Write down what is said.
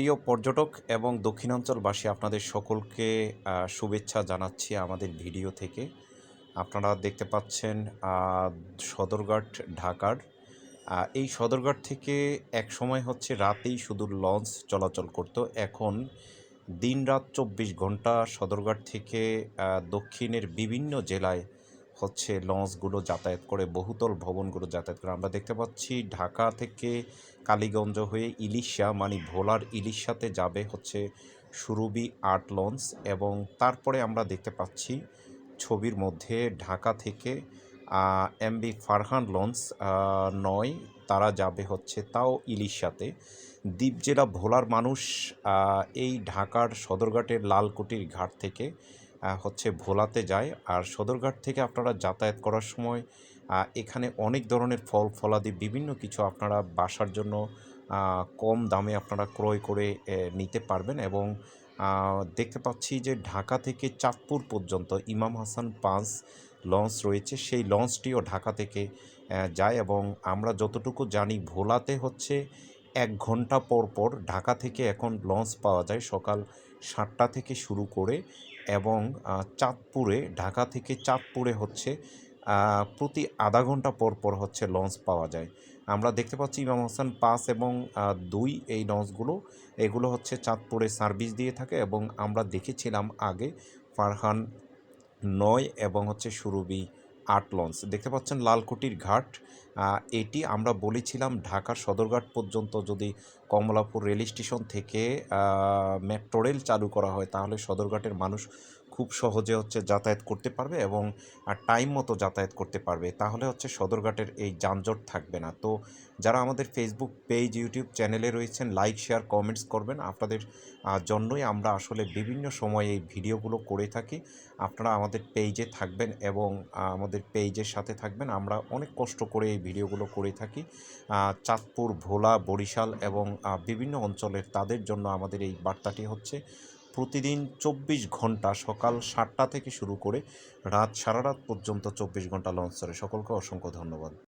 প্রিয় পর্যটক এবং দক্ষিণাঞ্চলবাসী, আপনাদের সকলকে শুভেচ্ছা জানাচ্ছি আমাদের ভিডিও থেকে। আপনারা দেখতে পাচ্ছেন সদরঘাট, ঢাকার। এই সদরঘাট থেকে এক সময় হচ্ছে রাতেই শুধু লঞ্চ চলাচল করত। এখন দিন রাত চব্বিশ ঘণ্টা সদরঘাট থেকে দক্ষিণের বিভিন্ন জেলায় হচ্ছে লঞ্চগুলো যাতায়াত করে, বহুতল ভবনগুলো যাতায়াত করে। আমরা দেখতে পাচ্ছি ঢাকা থেকে কালীগঞ্জ হয়ে ইলিশা মানে ভোলার ইলিশাতে যাবে হচ্ছে সুরভি আর্ট লঞ্চ এবং তারপরে আমরা দেখতে পাচ্ছি ছবির মধ্যে ঢাকা থেকে এমবি ফারহান লঞ্চ নয়, তারা যাবে হচ্ছে তাও ইলিশাতে। দ্বীপ জেলা ভোলার মানুষ এই ঢাকার সদরঘাটের লালকুটির ঘাট থেকে হচ্ছে ভোলাতে যায়। আর সদরঘাট থেকে আপনারা যাতায়াত করার সময় এখানে অনেক ধরনের ফল, ফলাদি, বিভিন্ন কিছু আপনারা বাসার জন্য কম দামে আপনারা ক্রয় করে নিতে পারবেন এবং দেখতে পাচ্ছি যে ঢাকা থেকে চাঁদপুর পর্যন্ত ইমাম হাসান পাঁচ লঞ্চ রয়েছে। সেই লঞ্চটিও ঢাকা থেকে যায় এবং আমরা যতটুকু জানি ভোলাতে হচ্ছে এক ঘণ্টা পর পর ঢাকা থেকে এখন লঞ্চ পাওয়া যায় সকাল সাতটা থেকে শুরু করে এবং চাঁদপুরে, ঢাকা থেকে চাঁদপুরে হচ্ছে প্রতি আধা ঘণ্টা পর পর হচ্ছে লঞ্চ পাওয়া যায়। আমরা দেখতে পাচ্ছি ইমাম হাসান পাঁচ এবং দুই এই লঞ্চগুলো, এগুলো হচ্ছে চাঁদপুরে সার্ভিস দিয়ে থাকে এবং আমরা দেখেছিলাম আগে ফারহান নয় এবং হচ্ছে সুরভি আট লঞ্চ। দেখতে পাচ্ছেন লালকুটির ঘাট। এটি আমরা বলেছিলাম ঢাকার সদরঘাট পর্যন্ত যদি কমলাপুর রেল স্টেশন থেকে মেট্রো রেল চালু করা হয়। তাহলে সদরঘাটের মানুষ খুব সহজে হচ্ছে যাতায়াত করতে পারবে এবং টাইম মতো যাতায়াত করতে পারবে। তাহলে হচ্ছে সদরঘাটের এই যানজট থাকবে না। তো যারা আমাদের ফেসবুক পেজ ইউটিউব চ্যানেলে রয়েছেন লাইক শেয়ার কমেন্টস করবেন। আপনাদের জন্যই আমরা আসলে বিভিন্ন সময় এই ভিডিওগুলো করে থাকি। আপনারা আমাদের পেজে থাকবেন এবং আমাদের পেজের সাথে থাকবেন। আমরা অনেক কষ্ট করে এই ভিডিওগুলো করে থাকি। চাঁদপুর, ভোলা, বরিশাল এবং বিভিন্ন অঞ্চলের তাদের জন্য আমাদের এই বার্তাটি হচ্ছে, প্রতিদিন চব্বিশ ঘণ্টা সকাল সাতটা থেকে শুরু করে রাত সারা রাত পর্যন্ত চব্বিশ ঘণ্টা লঞ্চ সকলকে অসংখ্য ধন্যবাদ।